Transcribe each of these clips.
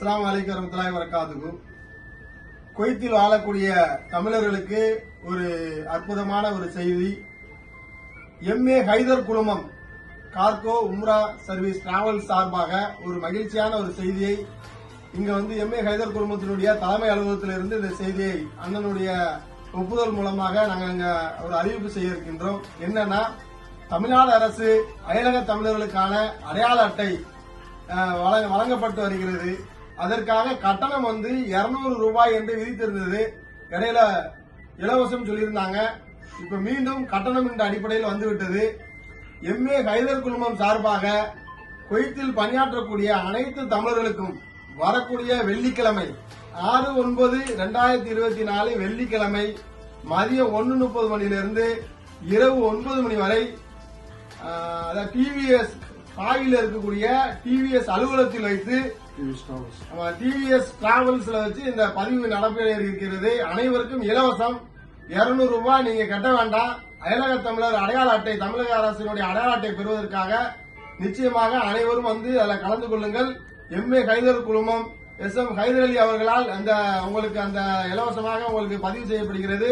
அஸ்லாம் அலைக்கும் வரமத்துலாய் வரக்காதுகு குவைத்தில் வாழக்கூடிய தமிழர்களுக்கு ஒரு அற்புதமான ஒரு செய்தி. எம்ஏ ஹைதர் குழுமம் கார்கோ உம்ரா சர்வீஸ் டிராவல் சார்பாக ஒரு மகிழ்ச்சியான ஒரு செய்தியை இங்க வந்து எம்ஏ ஹைதர் குழுமத்தினுடைய தலைமை அலுவலகத்திலிருந்து இந்த செய்தியை அண்ணனுடைய ஒப்புதல் மூலமாக நாங்கள் இங்க ஒரு அறிவிப்பு செய்ய இருக்கின்றோம் என்னன்னா தமிழ்நாடு அரசு அயலக தமிழர்களுக்கான அடையாள அட்டை வழங்கப்பட்டு வருகிறது. அதற்காக கட்டணம் வந்து 200 ரூபாய் என்று விதித்திருந்தது. இடையில இலவசம் சொல்லியிருந்தாங்க. இப்ப மீண்டும் கட்டணம் என்ற அடிப்படையில் வந்துவிட்டது. எம்ஏ ஹைதர் குழுமம் சார்பாக குவைத்தில் பணியாற்றக்கூடிய அனைத்து தமிழர்களுக்கும் வரக்கூடிய வெள்ளிக்கிழமை ஆறு ஒன்பது ரெண்டாயிரத்தி இருபத்தி நாலு வெள்ளிக்கிழமை மதியம் ஒன்று முப்பது மணியிலிருந்து இரவு ஒன்பது மணி வரை டிவிஎஸ் காயில் இருக்கக்கூடிய டிவிஎஸ் அலுவலகத்தில் வைத்து டிவிஎஸ் டிராவல்ஸ்ல வச்சு இந்த பதிவு நடைபெற இருக்கிறது. அனைவருக்கும் இலவசம். 200 ரூபாய் நீங்க கட்ட வேண்டாம். அயலக தமிழர் அடையாள அட்டை தமிழக அரசினுடைய அடையாள அட்டை பெறுவதற்காக நிச்சயமாக அனைவரும் வந்து அதில் கலந்து கொள்ளுங்கள். எம்ஏ ஹைதர் குழுமம் எஸ் எம் ஹைதர் அலி அவர்களால் அந்த உங்களுக்கு அந்த இலவசமாக உங்களுக்கு பதிவு செய்யப்படுகிறது.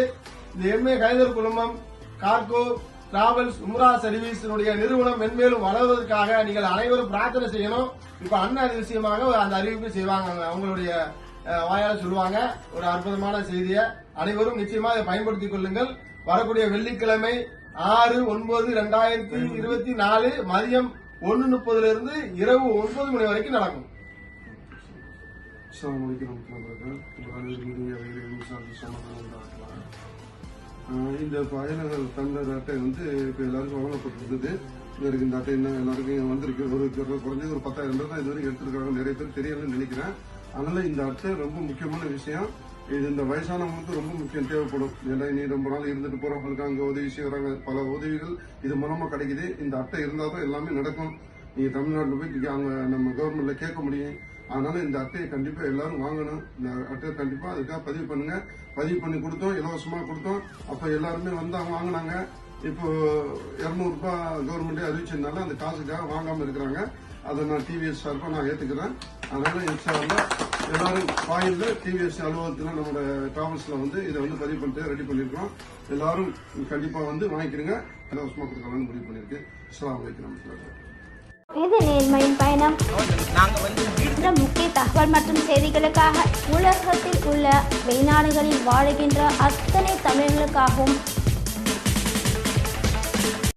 இந்த எம்ஏ ஹைதர் குழுமம் கார்கோ டிராவல்ஸ் உம்ரா சர்வீஸினுடைய நிறுவனம் மென்மேலும் வளர்வதற்காக நீங்கள் அனைவரும் பிரார்த்தனை செய்யணும். இப்ப அண்ணன் அது விஷயமாக அந்த அறிவிப்பு செய்வாங்க. அவங்களுடைய வாயால் சொல்லுவாங்க. ஒரு அற்புதமான செய்தியை. அனைவரும் நிச்சயமா இதை பயன்படுத்திக் கொள்ளுங்கள். வரக்கூடிய வெள்ளிக்கிழமை ஆறு ஒன்பது ரெண்டாயிரத்தி இருபத்தி நாலு மதியம் ஒன்னு முப்பதுல இருந்து இரவு ஒன்பது மணி வரைக்கும் நடக்கும். அஸ்ஸலாமு அலைக்கும் வரஹ்மத்துல்லாஹி இந்த பயணங்கள் தமிழர் அட்டை வந்து இப்போ எல்லாருக்கும் வழங்கப்பட்டிருந்தது இருக்கு இந்த அட்டை என்ன எல்லாருக்கும் வந்திருக்கு. ஒரு குறைஞ்சது ஒரு பத்தாயிரம் பேர் தான் இது வரைக்கும் எடுத்திருக்காங்க. நிறைய பேர் தெரியலன்னு நினைக்கிறேன். அதனால இந்த அட்டை ரொம்ப முக்கியமான விஷயம். இது இந்த வயசானவங்களுக்கு ரொம்ப முக்கியம் தேவைப்படும். ஏன்னா இனி ரொம்ப நாள் இருந்துட்டு போறவங்களுக்கு அங்க உதவி செய்யறாங்க. பல உதவிகள் இது மூலமா கிடைக்குது. இந்த அட்டை இருந்தால் தான் எல்லாமே நடக்கும். நீங்க தமிழ்நாட்டில் போய் அங்கே அங்க நம்ம கவர்மெண்ட்ல கேட்க முடியும். அதனால இந்த அட்டையை கண்டிப்பா எல்லாரும் வாங்கணும். இந்த அட்டையை கண்டிப்பா அதுக்காக பதிவு பண்ணுங்க. பதிவு பண்ணி கொடுத்தோம் இலவசமா கொடுத்தோம். அப்ப எல்லாருமே வந்து அவங்க வாங்கினாங்க. இப்போ இரநூறுபா கவர்மெண்டே அறிவிச்சதுனால அந்த காசுக்காக வாங்காம இருக்கிறாங்க. அதை நான் டிவிஎஸ் சார்பாக நான் ஏற்றுக்கிறேன் அதனால இன்ஷா எல்லாரும் பாயில் டிவிஎஸ் அலுவலகத்தில் நம்மளோட டிராவல்ஸில் வந்து இதை வந்து பதிவு பண்ணிட்டு ரெடி பண்ணியிருக்கோம் எல்லாரும் கண்டிப்பாக வந்து வாங்கிக்கிறீங்க இலவசமாக கொடுக்கலாம்னு முடிவு பண்ணியிருக்கேன் இஸ்லாம் வைக்கிறோம் இது நேர்மையின் பயணம். தகவல் மற்றும் செய்திகளுக்காக உலகத்தில் உள்ள வெளிநாடுகளில் வாழுகின்ற அத்தனை தமிழர்களுக்காகவும்